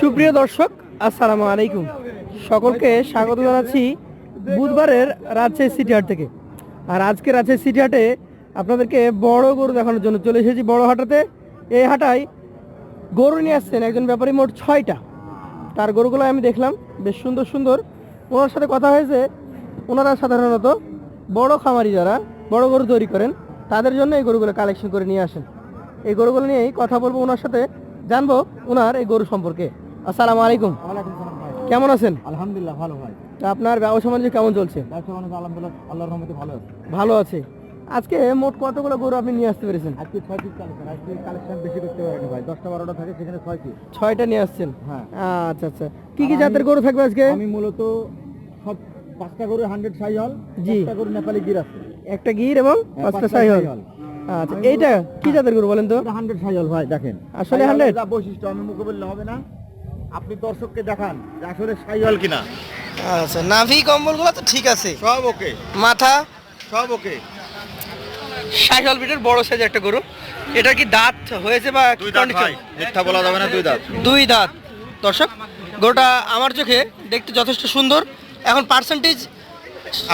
সুপ্রিয় দর্শক, আসসালামু আলাইকুম। সকলকে স্বাগত জানাচ্ছি বুধবারের রাজশাহী সিটি হাট থেকে। আর আজকে রাজশাহী সিটি হাটে আপনাদেরকে বড় গরু দেখানোর জন্য চলে এসেছি বড় হাটাতে। এই হাটায় গরু নিয়ে আসছেন একজন ব্যাপারী মোট ছয়টা। তার গরুগুলো আমি দেখলাম, বেশ সুন্দর সুন্দর। ওনার সাথে কথা হয়েছে, ওনারা সাধারণত বড় খামারি যারা, বড় গরু তৈরি করেন, তাদের জন্য এই গরুগুলো কালেকশন করে নিয়ে আসেন। এই গরুগুলো নিয়েই কথা বলব ওনার সাথে। জানব ওনার এই গরু সম্পর্কে। আসসালামু আলাইকুম। কেমন আছেন? আলহামদুলিল্লাহ ভালো ভাই। আপনার ব্যবসা বাণিজ্য কেমন চলছে? ব্যবসা বাণিজ্য আলহামদুলিল্লাহ আল্লাহর রহমতে ভালো আছে। ভালো আছে। আজকে মোট কতগুলো গরু আপনি নিয়ে আসতে পেরেছেন? আজকে ছয় পিস কালেকশন আজকে কালেকশন বেশি করতে পারেনি ভাই। দশটা বারোটা থাকে সেখানে ছয় পিস ছয়টা নিয়ে আসছেন? হ্যাঁ। আচ্ছা আচ্ছা। কি কি জাতের গরু থাকবে আজকে? আমি মূলত সব পাঁচটা গরু হান্ড্রেড সাই হল জি। নেপালি গির আছে। একটা গির এবং হ্যাঁ, পাঁচটা সাইহল। সাইহল। আচ্ছা এইটা কি জাতের গরু বলেন তো? এটা হান্ড্রেড সাই হল ভাই দেখেন। আসলে সাইহলের 100? যা বৈশিষ্ট্য আমি মুখে বললে হবে না। আপনি দর্শককে দেখান যে আসলে সাই হল কিনা। আচ্ছা নাভি কম্বলগুলো তো ঠিক আছে। সব ওকে। মাথা? সব ওকে। সাইহল বিটের বড় সাইজ একটা গরু। এটা কি দাঁত হয়েছে বা দুই দাঁত ভাই মিথ্যা বলা যাবে না দুই দাঁত। দুই দাঁত। দর্শক গরুটা আমার চোখে দেখতে যথেষ্ট সুন্দর। এখন পার্সেন্টেজ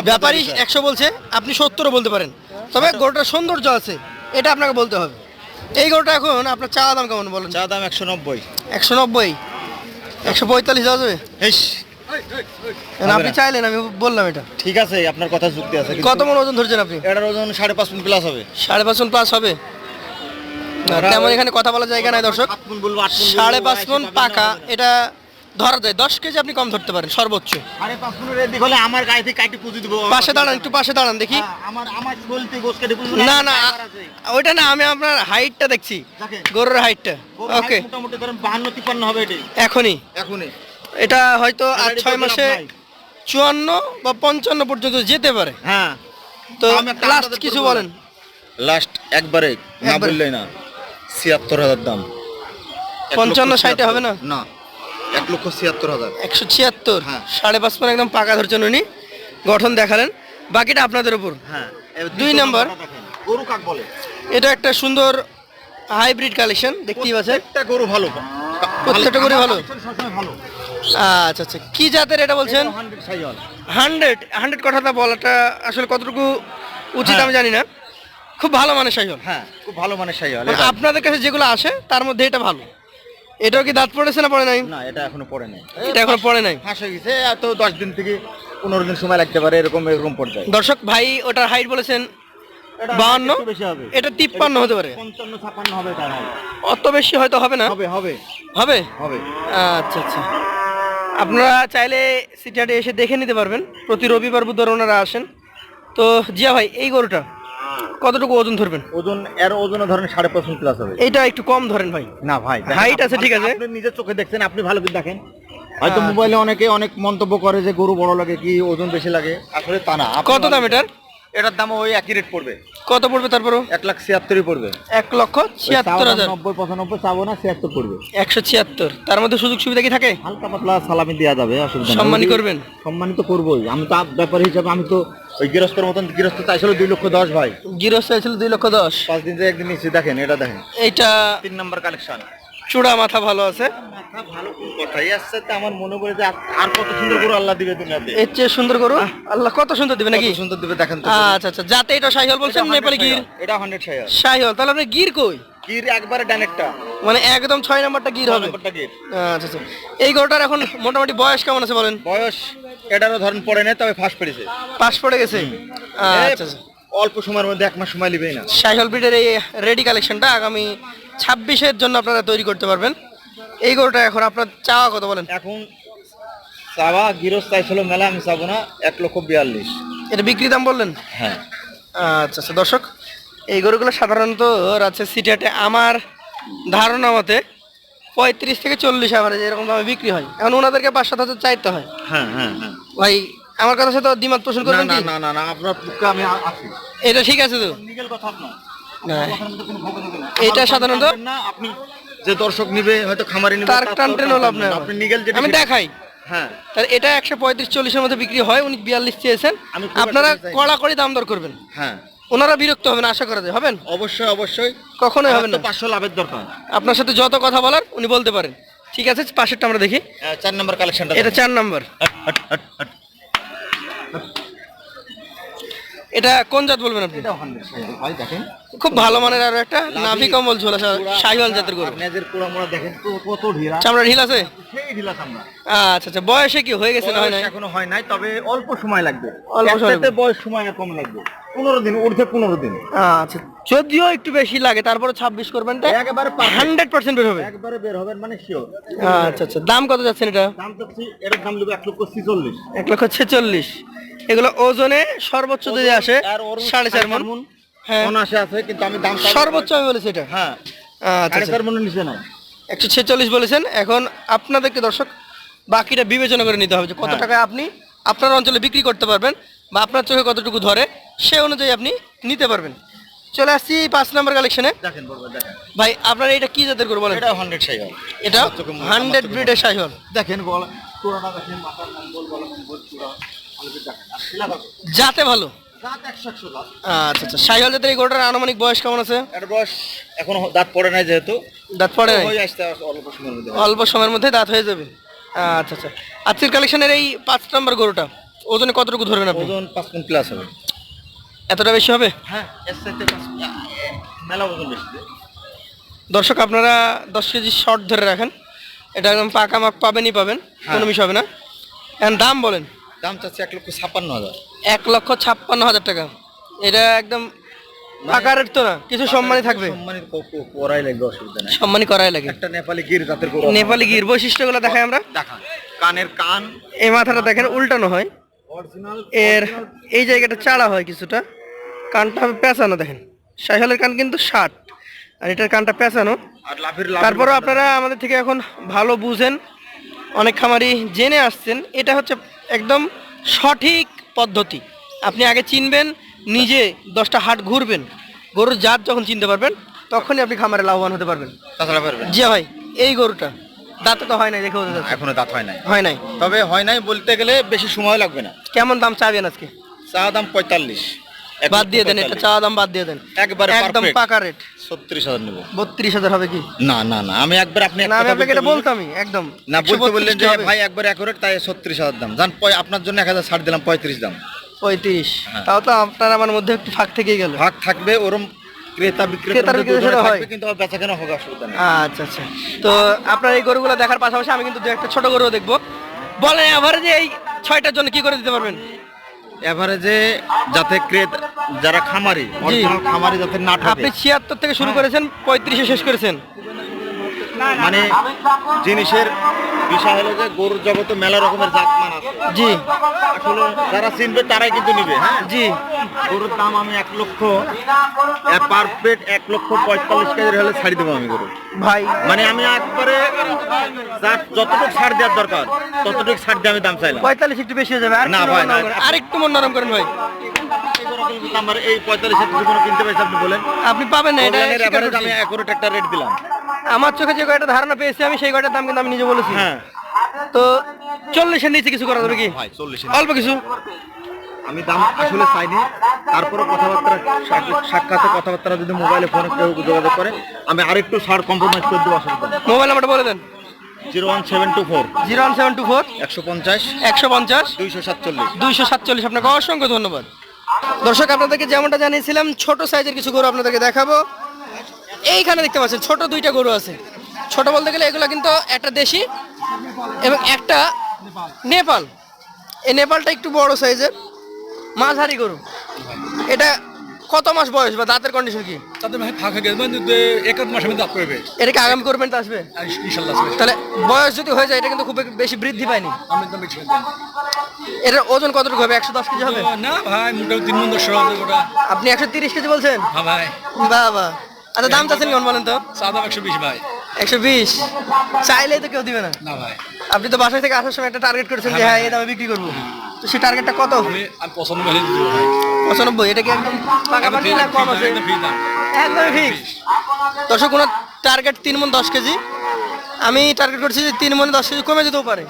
ব্যাপারী একশো বলছে আপনি সত্তরও বলতে পারেন। তবে গরুটার সৌন্দর্য আছে এটা আপনাকে বলতে হবে। এই গরুটা এখন আপনার চা দাম কেমন বলেন? চা দাম একশো নব্বই। একশো নব্বই? একশো পঁয়তাল্লিশ দেওয়া যাবে? আপনি চাইলেন আমি বললাম এটা। ঠিক আছে আপনার কথা যুক্তি আছে কত মন ওজন ধরছেন আপনি? এটার ওজন সাড়ে পাঁচ প্লাস হবে। সাড়ে পাঁচ মন প্লাস হবে? তেমন এখানে কথা বলার জায়গা নাই দর্শক। সাড়ে পাঁচ মন পাকা এটা ধরা যায় দশ কেজি আপনি কম ধরতে পারেন সর্বোচ্চ। সাড়ে পাঁচ ফুটের এদিক হলে আমার গায়ে থেকে কাটি পুঁজি দেবো। পাশে দাঁড়ান একটু পাশে দাঁড়ান দেখি। হ্যাঁ, আমার আমার বলতে গোস কেটে পুঁজি না না ওইটা না আমি আপনার হাইটটা দেখছি। গরুর হাইটটা। ওকে। মোটামুটি ধরেন বাহান্ন তিপ্পান্ন হবে এটি। এখনই। এখনই। এটা হয়তো আর ছয় মাসে চুয়ান্ন বা পঞ্চান্ন পর্যন্ত যেতে পারে। হ্যাঁ। তো লাস্ট কিছু বলেন। লাস্ট একবারে না বললেই না। ছিয়াত্তর হাজার দাম। পঞ্চান্ন ষাটে হবে না? না। এক লক্ষ ছিয়াত্তর হাজার। একশো ছিয়াত্তর? হ্যাঁ। সাড়ে পাঁচ মন একদম পাকা ধরছেন উনি। গঠন দেখালেন। বাকিটা আপনাদের উপর। হ্যাঁ দুই নাম্বার। গরু কাক বলে? এটা একটা সুন্দর হাইব্রিড কালেকশন দেখতেই পাচ্ছেন। একটা গরু ভালো। প্রত্যেকটা গরু ভালো? আচ্ছা আচ্ছা। কি জাতের এটা বলছেন? হান্ড্রেড। হান্ড্রেড কথাটা বলাটা আসলে কতটুকু উচিত হ্যাঁ। আমি জানি না। খুব ভালো মানে সাইহল হ্যাঁ খুব ভালো মানের সাইজ মানে আপনাদের কাছে যেগুলো আসে তার মধ্যে এটা ভালো। এটাও কি দাঁত পড়েছে না পড়ে নাই? না এটা এখনও পড়ে নাই। এটা এখনও পড়ে নাই? ফাঁস হয়ে গেছে এত দশ দিন থেকে পনেরো দিন সময় লাগতে পারে এরকম এরকম পর্যায়ে। দর্শক ভাই ওটার হাইট বলেছেন বাহান্ন? হবে। এটা তিপ্পান্ন হতে পারে। পঞ্চান্ন ছাপান্ন হবে অত বেশি হয়তো হবে না? হবে হবে। হবে? হবে। আচ্ছা আচ্ছা। আপনারা চাইলে সিটিহাটে এসে দেখে নিতে পারবেন। প্রতি রবিবার বুধবার ওনারা আসেন। তো জিয়া ভাই এই গরুটা? কতটুকু ওজন ধরবেন? ওজন এর ওজনে ধরেন সাড়ে পাঁচ প্লাস হবে। এটা একটু কম ধরেন ভাই। না ভাই হাইট আছে, ঠিক আছে। আপনি নিজের চোখে দেখছেন আপনি ভালো করে দেখেন। হয়তো আচ্ছা। মোবাইলে অনেকে অনেক মন্তব্য করে যে গরু বড় লাগে কি ওজন বেশি লাগে। আসলে তা না। কত দাম এটার? এটার দাম ওই একই রেট পড়বে। কত পড়বে তারপরও? এক লাখ ছিয়াত্তরই পড়বে। এক লক্ষ ছিয়াত্তর হাজার। নব্বই পঁচানব্বই চাবো না ছিয়াত্তর পড়বে। একশো ছিয়াত্তর। তার মধ্যে সুযোগ সুবিধা কি থাকে? হালকা পাতলা সালামি দেওয়া যাবে অসুবিধা করবেন? সম্মানিত করবোই। আমি তো ব্যাপার হিসাবে আমি তো ওই গৃহস্থর মতন গৃহস্থ চাইছিল দুই লক্ষ দশ ভাই। গিরস চাইছিল দুই লক্ষ দশ। পাঁচ দিন থেকে একদিন নিচ্ছি দেখেন এটা দেখেন। এইটা তিন নম্বর কালেকশন চূড়া মাথা ভালো আছে? মাথা ভালো কোন কথাই আসছে আমার মনে করে যে আর- আর কত সুন্দর করে আল্লাহ দিবে দুনিয়াতে। এর চেয়ে সুন্দর গরু? আল্লাহ কত সুন্দর দিবে নাকি? সুন্দর দিবে দেখেন তো। আচ্ছা আচ্ছা যাতে এটা সাইহল বলছেন নেপালি গির। এটা হান্ড্রেড ছায়া সাইহল তাহলে আপনি গির কই? গির একবারে ডানেরটা মানে একদম ছয় নাম্বারটা গির হবে। নম্বরটা গির। আচ্ছা আচ্ছা। এই গরুটার এখন মোটামুটি বয়স কেমন আছে বলেন? বয়স এটারও ধরেন পড়ে নেই তবে ফাঁস পেরেছে পাশ পড়ে গেছে? আচ্ছা অল্প সময়ের মধ্যে এক মাস সময় লিবেই না। সাইহল ব্রিডের এই রেডি কালেকশনটা আগামী ছাব্বিশের জন্য আপনারা তৈরি করতে পারবেন। এই গরুটা এখন আপনার চাওয়া কত বলেন? এখন চাওয়া গিরস চাইছিল মেলা আমি চাবো না এক লক্ষ বিয়াল্লিশ। এটা বিক্রি দাম বললেন? হ্যাঁ। আচ্ছা আচ্ছা দর্শক এই গরুগুলো সাধারণত রাজশাহী সিটিহাটে। আমার ধারণা মতে পঁয়ত্রিশ থেকে চল্লিশ অ্যাভারেজ এরকম দামে বিক্রি হয়। এখন ওনাদেরকে পাঁচ সাত হাজার চাইতে হয়। হ্যাঁ হ্যাঁ হ্যাঁ। ভাই আমার কথা সাথে দ্বিমত পোষণ করবেন না না না না আপনার পক্ষে আমি আছি। এটা ঠিক আছে তো? নিগেল কথা আপনার। এটা সাধারণত- না আপনি যে দর্শক নিবে হয়তো খামারে নিবে তার তার টান হলো আপনার আপনি নিগেল যেটা আমি দেখাই। হ্যাঁ। তাহলে এটা একশো পঁয়ত্রিশ চল্লিশের মধ্যে বিক্রি হয় উনি বিয়াল্লিশ চেয়েছেন। আপনারা কড়া। কড়াকড়ি দাম দর করবেন। হ্যাঁ। ওনারা বিরক্ত হবেন আশা করা যায়। হবেন? অবশ্যই অবশ্যই। কখনোই হবেন না। পাঁচশো লাভের দরকার। আপনার সাথে যত কথা বলার উনি বলতে পারেন। ঠিক আছে পাশেরটা আমরা দেখি। চার নম্বর কালেকশনটা এটা চার নাম্বার। এটা কোন জাত বলবেন আপনি? এটা 100 সাইজ, ভাই দেখেন। খুব ভালো মানের আর একটা নাভি কম্বল ঝোলা শাহিওয়াল জাতের গরু। দেখেন কত ঢিলা। চামড়া ঢিল আছে? সেই ঢিলা চামড়া। আচ্ছা আচ্ছা বয়সে কি হয়ে গেছে না হয় না এখনও হয় নাই তবে অল্প সময় লাগবে। অল্প সময় বয়স সময় কম লাগবে। পনেরো দিন ঊর্ধ্বে পনেরো দিন। আচ্ছা যদিও একটু বেশি লাগে তারপরে ছাব্বিশ করবেন একেবারে perfect। হান্ড্রেড পার্সেন্ট বের হবে। একবারে বের হবেন মানে শিওর আচ্ছা আচ্ছা। দাম কত যাচ্ছেন এটা? দাম এক লক্ষ ছিচল্লিশ। এক লক্ষ ছেচল্লিশ। এগুলো ওজনে সর্বোচ্চ যদি আসে সাড়ে চার মন। হ্যাঁ। অনাসে আছে কিন্তু আমি দাম সর্বোচ্চ আমি বলেছি এটা? হ্যাঁ। আচ্ছা চার মনের নিচে নাই। একশো ছেচল্লিশ বলেছেন। এখন আপনাদেরকে দর্শক বাকিটা বিবেচনা করে নিতে হবে যে কত হ্যাঁ। টাকায় আপনি আপনার অঞ্চলে বিক্রি করতে পারবেন বা আপনার চোখে কতটুকু ধরে সে অনুযায়ী আপনি নিতে পারবেন। চলে আসছি পাঁচ নম্বর কালেকশনে দেখেন ভাই আপনার এটা কি জাতের করে বলেন? এটা হান্ড্রেড সাইকেল এটা হান্ড্রেড ব্রিডের সাইহল। দেখেন চূড়াটা দেখেন মাথার মঙ্গল মঙ্গল চূড়া জাতে ভালো আচ্ছা আচ্ছা। সাইহল জাতের এই গরুটার আনুমানিক বয়স কেমন আছে? এর বয়স এখনও দাঁত পড়ে নাই যেহেতু। দাঁত পড়ে নাই? অল্প সময়ের মধ্যে। অল্প সময়ের মধ্যে দাঁত হয়ে যাবে। আচ্ছা আচ্ছা। আজকের কালেকশনের এই পাঁচ নম্বর গরুটা ওজনে কতটুকু ধরবেন আপনি? ওজন পাঁচ প্লাস হবে। এতটা বেশি হবে? হ্যাঁ মেলা ওজন বেশি দর্শক আপনারা দশ কেজি শর্ট ধরে রাখেন। এটা একদম পাকা মাপ পাবেনই পাবেন কোনো বিষয় হবে না। এখন দাম বলেন। দাম চাচ্ছি এক লক্ষ ছাপ্পান্ন হাজার। এক লক্ষ ছাপ্পান্ন হাজার টাকা। এটা একদম পাকা রেট তো না কিছু সম্মানই থাকবে। পড়াই লাগবে অসুবিধা নেই। সম্মানই করাই লাগে। একটা নেপালি গির জাতের নেপালি গির বৈশিষ্ট্যগুলো দেখাই আমরা। দেখা কানের কান। এই মাথাটা দেখেন উল্টানো হয়। এর এই জায়গাটা চাড়া হয় কিছুটা। কানটা পেঁচানো দেখেন। শাহিওয়ালের কান কিন্তু ষাট। আর এটার কানটা পেঁচানো। তারপরেও আপনারা আমাদের থেকে এখন ভালো বুঝেন। অনেক খামারি জেনে আসছেন। এটা হচ্ছে একদম সঠিক পদ্ধতি। আপনি আগে চিনবেন নিজে দশটা হাট ঘুরবেন। গরুর জাত যখন চিনতে পারবেন তখনই আপনি খামারে লাভবান হতে পারবেন। জি ভাই এই গরুটা। দাঁতে তো হয় নাই দেখে বোঝা যাচ্ছে। এখনও দাঁত হয় নাই। হয় নাই? তবে হয় নাই বলতে গেলে বেশি সময় লাগবে না। কেমন দাম চাবেন আজকে? চা দাম পঁয়তাল্লিশ। বাদ দিয়ে দেন এটা। চাওয়া দাম বাদ দিয়ে দেন। একবারে একদম পাকা রেট ছত্রিশ হাজার নেব। বত্রিশ হাজার হবে কি? না না না আমি একবার আপনি না আমি আপনাকে এটা বলতামই একদম। না বলতে বললেন যে ভাই একবার অ্যাকুরেট তাই ছত্রিশ হাজার দাম। জান আপনার জন্য এক হাজার ছাড় দিলাম পঁয়ত্রিশ দাম। পঁয়ত্রিশ। হ্যাঁ। তাও তো আপনার আমার মধ্যে একটু ফাঁক থেকেই গেল। ভাগ থাকবে ওরম ক্রেতা বিক্রেতা ক্রেতার বিক্রেতার সাথে হয়। কিন্তু আবার বেচা হবে অসুবিধা নেই। আচ্ছা আচ্ছা। তো আপনার এই গরুগুলো দেখার পাশাপাশি আমি কিন্তু দু একটা ছোট গরু দেখব। বলেন এভারেজে এই ছয়টার জন্য কি করে দিতে পারবেন? এভারেজে যাতে ক্রেতা যারা খামারি যাতে না আপনি ছিয়াত্তর থেকে শুরু করেছেন পঁয়ত্রিশে শেষ করেছেন। মানে জিনিসের বিষয় হলো যে গরুর জগতে মেলা রকমের জাতমান আছে। জি। আসলে যারা চিনবে তারাই কিন্তু নিবে হ্যাঁ? জি। গরুর দাম আমি এক লক্ষ পার প্লেট এক লক্ষ পঁয়তাল্লিশ কেজির হলে ছাড়ি দেবো আমি গরু। ভাই। মানে আমি একবারে যার যতটুকু ছাড় দেওয়ার দরকার ততটুকু ছাড় দিয়ে আমি দাম চাইলাম। পঁয়তাল্লিশ একটু বেশি হয়ে যাবে। না ভাই, না। করেন, আর একটু মন নরম করেন ভাই। আমার এই পঁয়তাল্লিশ কিনতে পারছি আপনি বলেন। আপনি পাবেন না এটা। আমি অ্যাকুরেট একটা রেট দিলাম। আমার চোখে যে কয়টা ধারণা পেয়েছি আমি সেই কয়টার দাম কিন্তু আমি নিজে বলেছি। হ্যাঁ। তো চল্লিশের নিচে কিছু করা যাবে কি? ভাই চল্লিশ অল্প কিছু। আমি দাম আসলে চাইনি। তারপরে কথাবার্তা সাক্ষা- সাক্ষাতে কথাবার্তা যদি মোবাইলে ফোনে কেউ যোগাযোগ করে আমি আরেকটু ছাড় কম্প্রোমাইজ করে দেবো নেই মোবাইল নাম্বারটা বলে দেন। Zero one seven two four. Zero one seven two four. একশো পঞ্চাশ। একশো পঞ্চাশ। দুইশো সাতচল্লিশ। দুইশো সাতচল্লিশ। আপনাকে অসংখ্য ধন্যবাদ। দর্শক আপনাদেরকে যেমনটা জানিয়েছিলাম ছোট সাইজের কিছু গরু আপনাদেরকে দেখাবো। এইখানে দেখতে পাচ্ছেন ছোট দুইটা গরু আছে। ছোট বলতে গেলে এগুলো কিন্তু একটা দেশি এবং একটা নেপাল। এই নেপালটা একটু বড় সাইজের মাঝারি গরু। এটা কত মাস বয়স বা দাঁতের কন্ডিশন কি? তাদের ভাই ফাঁকা গেছে মানে এক আধ মাসের মধ্যে করবে। এটাকে আগামী করবেন তো আসবে? তাহলে বয়স যদি হয়ে যায় এটা কিন্তু খুব বেশি বৃদ্ধি পায়নি। আমি তো বেশি এটার ওজন কতটুকু হবে? একশো দশ কেজি হবে? না ভাই মোটামুটি তিন মন দশ আপনি একশো তিরিশ কেজি বলছেন? হ্যাঁ ভাই। বাহ আচ্ছা দাম চাচ্ছেন কেমন বলেন তো? চা দাম একশো বিশ ভাই। একশো বিশ? চাইলেই তো কেউ দিবে না। না ভাই। আপনি তো বাসায় থেকে আসার সময় একটা টার্গেট করেছেন যে হ্যাঁ এই দামে বিক্রি করব। তো সেই টার্গেটটা কত? আমি ভাই। পঁচানব্বই এটা কি একদম পাকা পাকাপাকি না কম আছে? একদম। একদমই ফিক্স দর্শক কোনো টার্গেট তিন মন দশ কেজি। আমি টার্গেট করছি যে তিন মনে দশ কেজি কমে যেতেও পারে।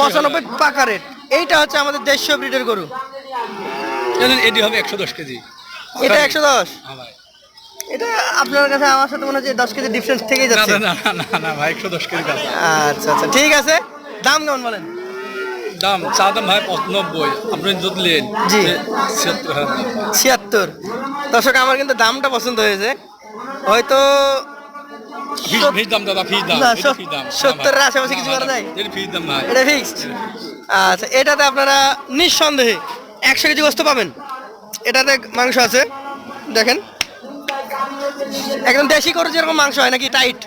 পঁচানব্বই পাকা রেট এইটা হচ্ছে আমাদের দেশীয় ব্রিডের গরু। এটি হবে একশো দশ কেজি। এটা একশো দশ? হ্যাঁ ভাই। এটা আপনার কাছে আমার সাথে মনে হচ্ছে দশ কেজি ডিফারেন্স থেকেই যাচ্ছে। না না না না ভাই একশো দশ কেজি আচ্ছা আচ্ছা ঠিক আছে। দাম কেমন বলেন? দাম চা দাম ভাই নব্বই। আপনি যদি নেন জি। ছিয়াত্তর দর্শক আমার কিন্তু দামটা পছন্দ হয়েছে। হয়তো সত্তরের আশেপাশে কিছু করা যায়? এটা ফিক্সড আচ্ছা এটাতে আপনারা নিঃসন্দেহে একশো কেজি বস্তু পাবেন। এটাতে মাংস আছে দেখেন। একদম দেশি করে যেরকম মাংস হয় নাকি টাইট?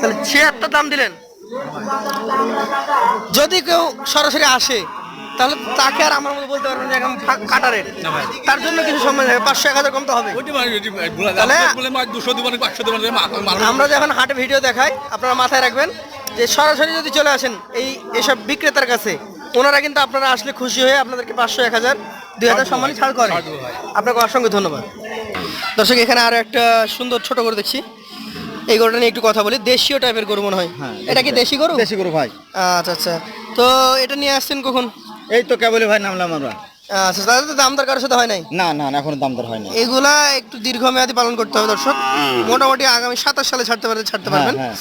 তাহলে ছিয়াত্তর দাম দিলেন? যদি কেউ সরাসরি আসে তাহলে তাকে আর আমার মতো বলতে পারবেন যে এখন কাটা রেট তার জন্য কিছু সময় লাগে পাঁচশো এক হাজার হবে। দিবেন পাঁচশো দিবেন আমরা যখন হাটে ভিডিও দেখাই আপনারা মাথায় রাখবেন যে সরাসরি যদি চলে আসেন এই এসব বিক্রেতার কাছে ওনারা কিন্তু আপনারা আসলে খুশি হয়ে আপনাদেরকে পাঁচশো এক হাজার দুই হাজার সম্মানে ছাড় করে। আপনাকে অসংখ্য ধন্যবাদ। দর্শক এখানে আরও একটা সুন্দর ছোট গরু দেখছি। এই গরুটা নিয়ে একটু কথা বলি। দেশীয় টাইপের গরু মনে হয়। হ্যাঁ, এটা কি দেশি গরু? দেশি গরু ভাই। আচ্ছা আচ্ছা। তো এটা নিয়ে আসছেন কখন? এই তো কেবলই ভাই নামলাম আমরা। আচ্ছা তাহলে তো দাম দর কারোর সাথে হয় নাই? না না না, এখনও দাম দর হয় না এগুলা একটু দীর্ঘমেয়াদী পালন করতে হবে দর্শক। মোটামুটি আগামী সাতাশ সালে ছাড়তে পারলে ছাড়তে পারবেন। হ্যাঁ।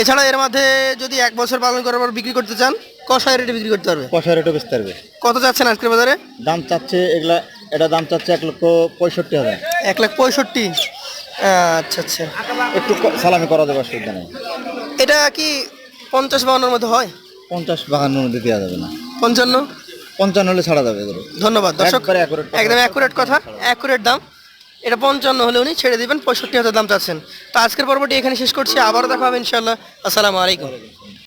এছাড়া এর মধ্যে যদি এক বছর পালন করার পর বিক্রি করতে চান কষায় রেটে বিক্রি করতে পারবে? পয়সা রেটও বেচতে পারবে। কত যাচ্ছেন আজকের বাজারে? দাম চাচ্ছে এগুলা এটা দাম চাচ্ছে এক লক্ষ পঁয়ষট্টি হাজার। এক লাখ পঁয়ষট্টি? আচ্ছা আচ্ছা। একটু সালামি করা দেবে অসুবিধা নেই এটা কি পঞ্চাশ বাউন্নের মধ্যে হয়? পঞ্চাশ বাহান্ন মধ্যে দেওয়া যাবে না। পঞ্চান্ন? পঞ্চান্ন হলে ছাড়া যাবে এগুলো। ধন্যবাদ দর্শক। একদম অ্যাকুরেট কথা অ্যাকুরেট দাম। এটা পঞ্চান্ন হলে উনি ছেড়ে দিবেন পঁয়ষট্টি হাজার দাম চাচ্ছেন। তো আজকের পর্বটি এখানে শেষ করছি আবারও দেখা হবে ইনশাল্লাহ আসসালামু আলাইকুম।